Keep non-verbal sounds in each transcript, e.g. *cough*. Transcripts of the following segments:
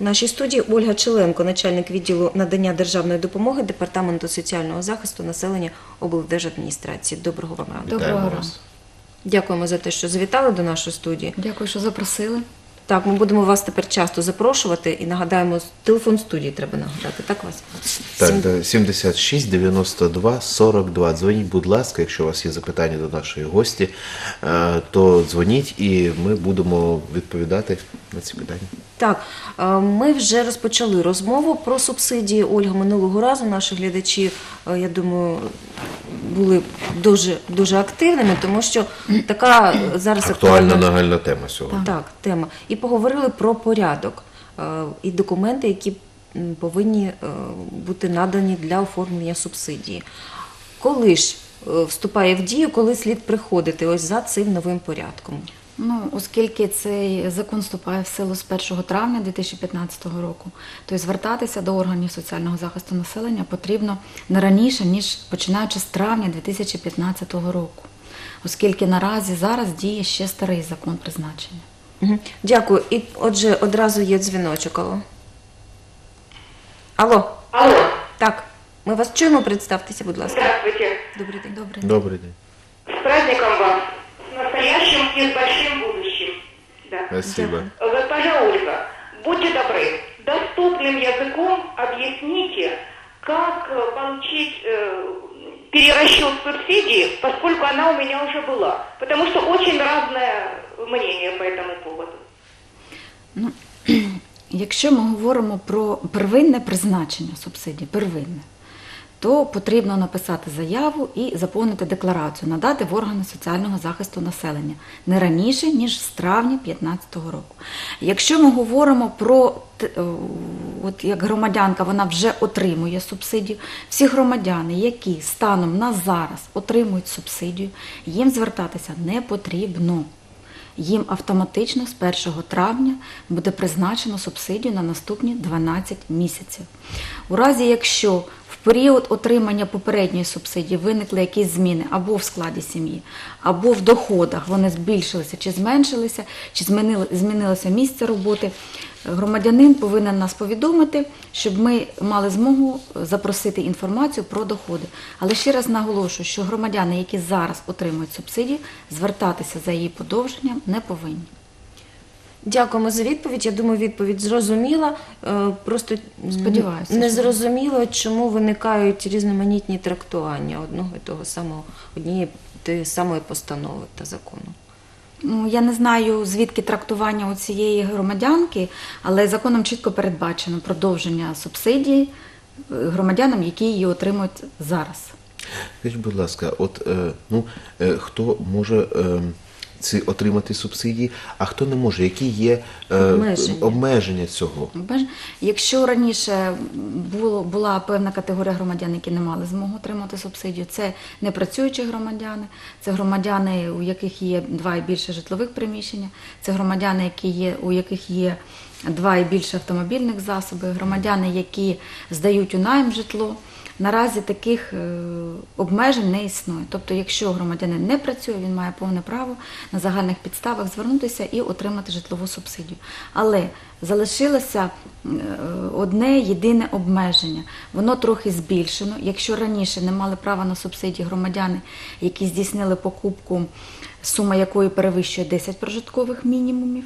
В нашій студії Ольга Челенко, начальник відділу надання державної допомоги Департаменту соціального захисту населення облдержадміністрації. Доброго вам ранку. Доброго ранку. вас. Дякуємо за те, що завітали до нашої студії. Дякую, що запросили. Так, ми будемо вас тепер часто запрошувати і нагадаємо, телефон студії треба нагадати. Так вас? Так, Сім- да, 76 92 42. Дзвоніть, будь ласка, якщо у вас є запитання до нашої гості, е, то дзвоніть і ми будемо відповідати на ці питання. Так, е, ми вже розпочали розмову про субсидії. Ольга минулого разу наші глядачі, е, я думаю, були дуже дуже активними, тому що така зараз Актуальна нагальна тема сьогодні. Так, тема. І поговорили про порядок е, і документи, які повинні бути надані для оформлення субсидії. Коли ж вступає в дію, коли слід приходити ось за цим новим порядком? Ну, оскільки цей закон вступає в силу з 1 травня 2015 року, то й звертатися до органів соціального захисту населення потрібно не раніше, ніж починаючи з травня 2015 року, оскільки наразі зараз діє ще старий закон призначення. Дякую. І отже, одразу є дзвіночок. Алло. Алло. Алло, Так, ми вас чуємо, представтеся, будь ласка. здравствуйте. Добрий день. Добре. Добрий день. С праздником вас. Настоящим большим будущим. Да. Спасибо. Госпожа Ольга, будьте добры, доступным языком объясните, как э, получить э, перерасчет субсидии, поскольку она у меня уже была. Потому что очень разное мнение по этому поводу. Ну, *clears throat* якщо ми говоримо про первинне призначення субсидій, первинне, то потрібно написати заяву і заповнити декларацію, надати в органи соціального захисту населення не раніше, ніж з травня 2015 року. Якщо ми говоримо про е, от як громадянка, вона вже отримує субсидію, всі громадяни, які станом на зараз отримують субсидію, їм звертатися не потрібно їм автоматично з 1 травня буде призначено субсидію на наступні 12 місяців. У разі, якщо в період отримання попередньої субсидії виникли якісь зміни або в складі сім'ї, або в доходах, вони збільшилися чи зменшилися, чи змінили, змінилося місце роботи, громадянин повинен нас повідомити, щоб ми мали змогу запросити інформацію про доходи. Але ще раз наголошую, що громадяни, які зараз отримують субсидію, звертатися за її подовженням не повинні. Дякуємо за відповідь. Я думаю, відповідь зрозуміла. Е, Просто Сподіваюся, не що- зрозуміло, чому виникають різноманітні трактування одного і того самого однієї тієї самої постанови та закону. Ну, я не знаю, звідки трактування у цієї громадянки, але законом чітко передбачено продовження субсидій е, громадянам, які її отримують зараз. Скажіть, будь ласка, от е, ну, е, хто може е, ці отримати субсидії, а хто не може? Які є е, Обмеження. обмеження цього? Якщо раніше було, була певна категорія громадян, які не мали змогу отримати субсидію, це непрацюючі громадяни, це громадяни, у яких є два і більше житлових приміщення, це громадяни, які є, у яких є два і більше автомобільних засобів, громадяни, які здають у найм житло. Наразі таких е, обмежень не існує. Тобто, якщо громадянин не працює, він має повне право на загальних підставах звернутися і отримати житлову субсидію. Але залишилося е, одне єдине обмеження. Воно трохи збільшено. Якщо раніше не мали права на субсидії громадяни, які здійснили покупку, сума якої перевищує 10 прожиткових мінімумів,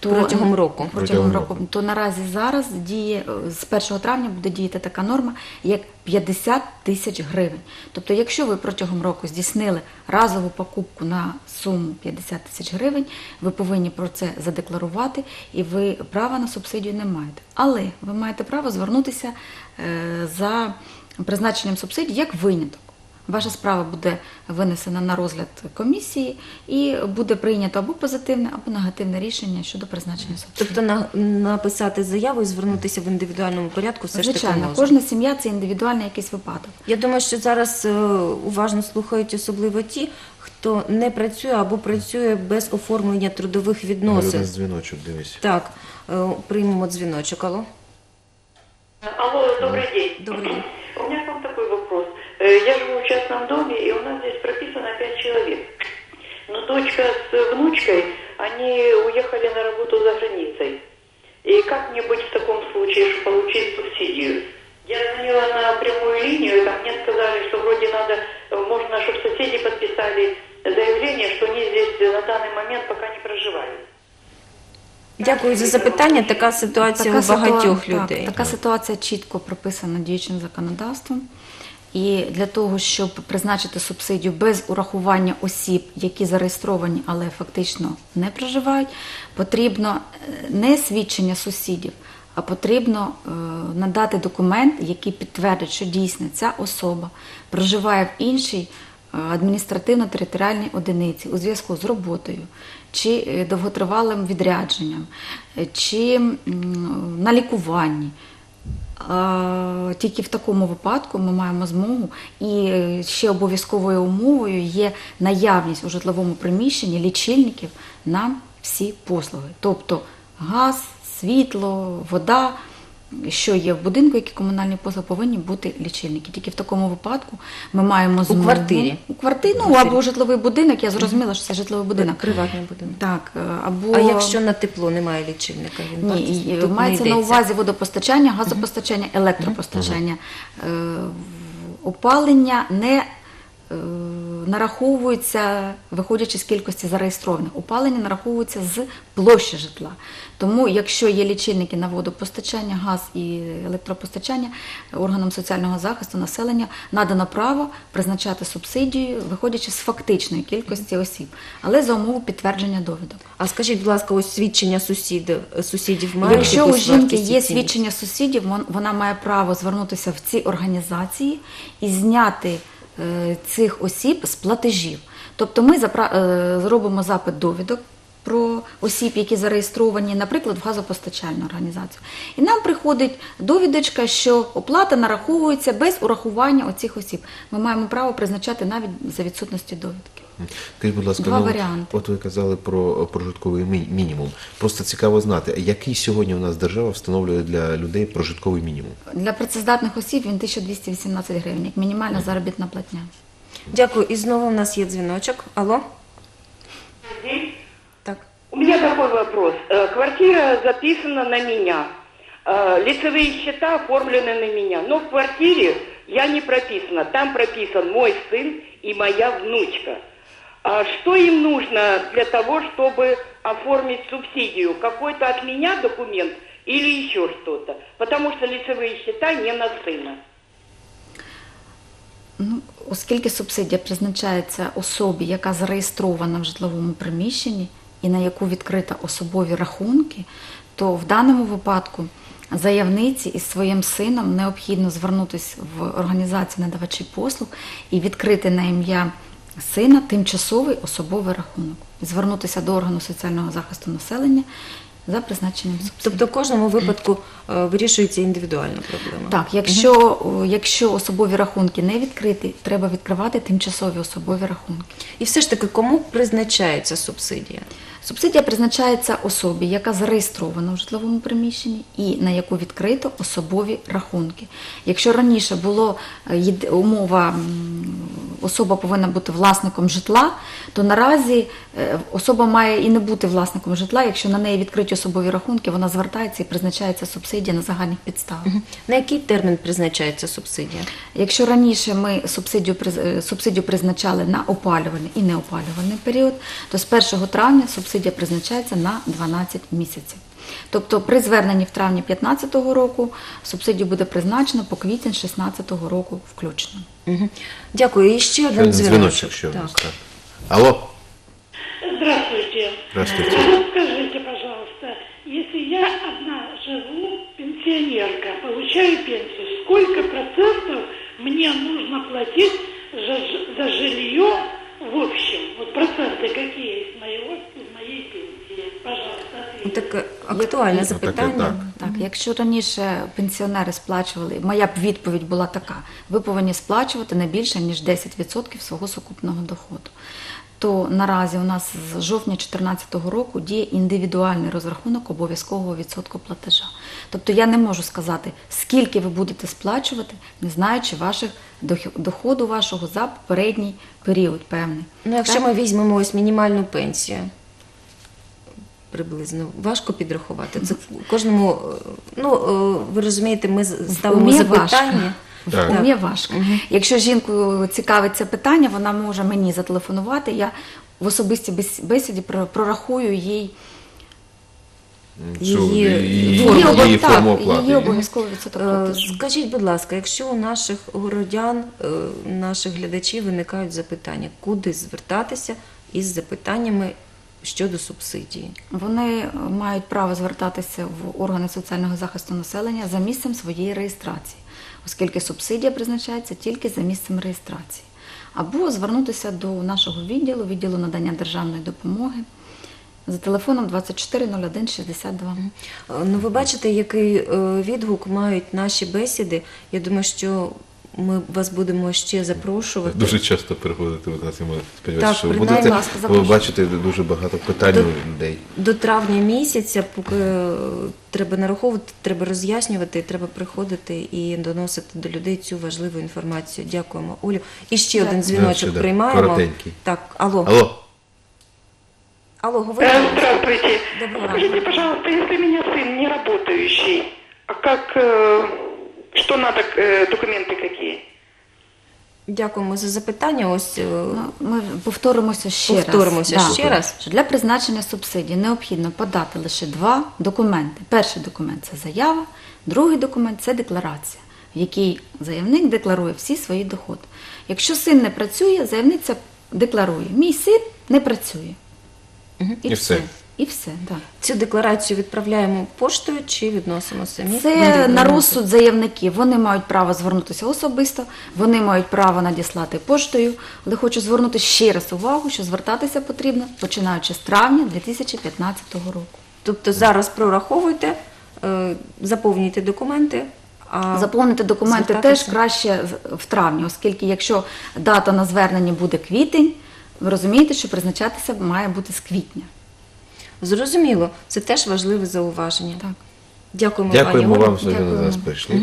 то Протягом року. протягом року, то наразі зараз діє е, з 1 травня буде діяти така норма, як 50 тисяч гривень. Тобто, якщо ви протягом року здійснили разову покупку на суму 50 тисяч гривень, ви повинні про це задекларувати, і ви права на субсидію не маєте. Але ви маєте право звернутися е, за призначенням субсидій як виняток. Ваша справа буде винесена на розгляд комісії і буде прийнято або позитивне, або негативне рішення щодо призначення субсидії. Тобто на, написати заяву і звернутися в індивідуальному порядку все ж таки Звичайно, можна. кожна сім'я це індивідуальний якийсь випадок. Я думаю, що зараз е, уважно слухають особливо ті, хто не працює або працює без оформлення трудових Один відносин. дзвіночок, дивись. Так, е, приймемо дзвіночок. Алло. Алло, добрый день. Добрый день. Я живу в частном доме, и у нас здесь прописано пять человек. Но дочка с внучкой, они уехали на работу за границей. И как мне быть в таком случае, чтобы получить субсидию? Я звонила на прямую линию, там мне сказали, что вроде надо, э, можно, чтобы соседи подписали заявление, что они здесь на данный момент пока не проживают. Дякую за запитання. Така ситуація у ситуа- багатьох так, людей. така ситуація чітко прописана діючим законодавством. І для того, щоб призначити субсидію без урахування осіб, які зареєстровані, але фактично не проживають, потрібно е, не свідчення сусідів, а потрібно е, надати документ, який підтвердить, що дійсно ця особа проживає в іншій е, адміністративно-територіальній одиниці у зв'язку з роботою чи довготривалим відрядженням, чи на лікуванні. Тільки в такому випадку ми маємо змогу, і ще обов'язковою умовою є наявність у житловому приміщенні лічильників на всі послуги, тобто газ, світло, вода. Що є в будинку, які комунальні послуги, повинні бути лічильники. Тільки в такому випадку ми маємо змогу квартирі? у квартирі, ну або житловий будинок. Я зрозуміла, що це житловий будинок. Приватний будинок. Так, е, або А якщо на тепло немає лічильника, він ні, тут не мається на увазі водопостачання, газопостачання, електропостачання. Е, Опалення не нараховується, виходячи з кількості зареєстрованих. Опалення нараховується з площі житла. Тому, якщо є лічильники на водопостачання, газ і електропостачання, органам соціального захисту населення надано право призначати субсидію, виходячи з фактичної кількості осіб, але за умови підтвердження довідок. А скажіть, будь ласка, ось свідчення сусідів, сусідів мають Якщо у жінки є свідчення сусідів, вона має право звернутися в ці організації і зняти цих осіб з платежів. Тобто ми е, зробимо запит довідок про осіб, які зареєстровані, наприклад, в газопостачальну організацію. І нам приходить довідочка, що оплата нараховується без урахування оцих осіб. Ми маємо право призначати навіть за відсутності довідки. Скажіть, будь ласка, Два ну, варіанти. от ви казали про е, прожитковий мі- мінімум. Просто цікаво знати, який сьогодні у нас держава встановлює для людей прожитковий мінімум? Для працездатних осіб він 1218 гривень, як мінімальна заробітна платня. Дякую. І знову у нас є дзвіночок. Алло? Так. У меня такой вопрос. Э, Квартира записана на меня. Э, Лицевые счета оформлены на меня. Но в квартире я не прописана. Там прописан мой сын и моя внучка. А что им нужно для того, чтобы оформить субсидию? Какой-то от меня документ или еще что-то? Потому что лицевые счета не на сына. Ну, оскільки субсидія призначається особі, яка зареєстрована в житловому приміщенні і на яку відкрита особові рахунки, то в даному випадку заявниці із своїм сином необхідно звернутися в організацію надавачів послуг і відкрити на ім'я сина тимчасовий особовий рахунок, звернутися до органу соціального захисту населення за призначенням субсидії. Тобто в кожному випадку е, вирішується індивідуальна проблема. Так, якщо, о, якщо особові рахунки не відкриті, треба відкривати тимчасові особові рахунки. І все ж таки, кому призначається субсидія? Субсидія призначається особі, яка зареєстрована в житловому приміщенні і на яку відкрито особові рахунки. Якщо раніше було е, умова, особа повинна бути власником житла, то наразі е, особа має і не бути власником житла. Якщо на неї відкриті особові рахунки, вона звертається і призначається субсидія на загальних підставах. На який термін призначається субсидія? Якщо раніше ми субсидію, е, субсидію призначали на опалювальний і неопалювальний період, то з 1 травня субсидія призначається на 12 місяців. Тобто при зверненні в травні 2015 року субсидію буде призначено по квітень 2016 року включно. Угу. Дякую. І ще Ще один дзвіночок. у Так. так. Алло, Здравствуйте. здравствуйте. Вот скажите, пожалуйста, если я одна живу, пенсионерка, получаю пенсию, сколько процентов мне нужно платить за, за жилье в общем? Вот проценты какие из моего, из моей пенсии? Пожалуйста. Таке актуальне Таке, запитання. так. Так, якщо раніше пенсіонери сплачували, моя б відповідь була така: ви повинні сплачувати не більше ніж 10% свого сукупного доходу. То наразі у нас з жовтня 2014 року діє індивідуальний розрахунок обов'язкового відсотку платежа. Тобто я не можу сказати, скільки ви будете сплачувати, не знаючи ваших доходу вашого за попередній період певний. Ну, якщо Так? ми візьмемо ось мінімальну пенсію, приблизно? Важко підрахувати. Це кожному, е, ну е, ви розумієте, ми ставимо умі запитання. Так. Умі важко. Якщо жінку цікавить це питання, вона може мені зателефонувати. Я в особистій бесіді про- прорахую їй Її її, її, так, її обов'язково відсоток Е. Скажіть, будь ласка, якщо у наших городян, наших глядачів виникають запитання, куди звертатися із запитаннями щодо субсидії? Вони е, мають право звертатися в органи соціального захисту населення за місцем своєї реєстрації, оскільки субсидія призначається тільки за місцем реєстрації. Або звернутися до нашого відділу, відділу надання державної допомоги за телефоном 2401 62. Е, Ну, ви бачите, який е, відгук мають наші бесіди. Я думаю, що ми вас будемо ще запрошувати. Дуже часто приходите ви нас, і ми сподіваємося, Так, що ви принаймні, будете. ласка, Ви запрошую. бачите дуже багато питань До- у людей. До травня місяця, поки е, треба нараховувати, треба роз'яснювати, треба приходити і доносити до людей цю важливу інформацію. Дякуємо, Олю. І ще Дякую. один дзвіночок Да, ще, да, приймаємо. коротенький. Так, алло. Алло, Алло, говорите. Э, Здравствуйте. Доброго Скажите, ранку. пожалуйста, если у меня сын не работающий, а как, э, что надо, э, документы какие? Дякуємо за запитання. Ось е, Ми повторимося ще Повторимося раз. ще раз. Що для призначення субсидій необхідно подати лише два документи. Перший документ це заява, другий документ це декларація, в якій заявник декларує всі свої доходи. Якщо син не працює, заявниця декларує: мій син не працює. І все. І все, так. цю декларацію відправляємо поштою чи відносимо самі? Це на розсуд заявників. Вони мають право звернутися особисто, вони мають право надіслати поштою. Але хочу звернути ще раз увагу, що звертатися потрібно починаючи з травня 2015 року. Тобто зараз прораховуйте, е, заповнюйте документи. А Заповнити документи звертатися? теж краще в травні, оскільки якщо дата на звернення буде квітень, ви розумієте, що призначатися має бути з квітня. Зрозуміло, це теж важливе зауваження. Так. Дякуємо, пані дякуємо Олю. вам, що ви до нас прийшли.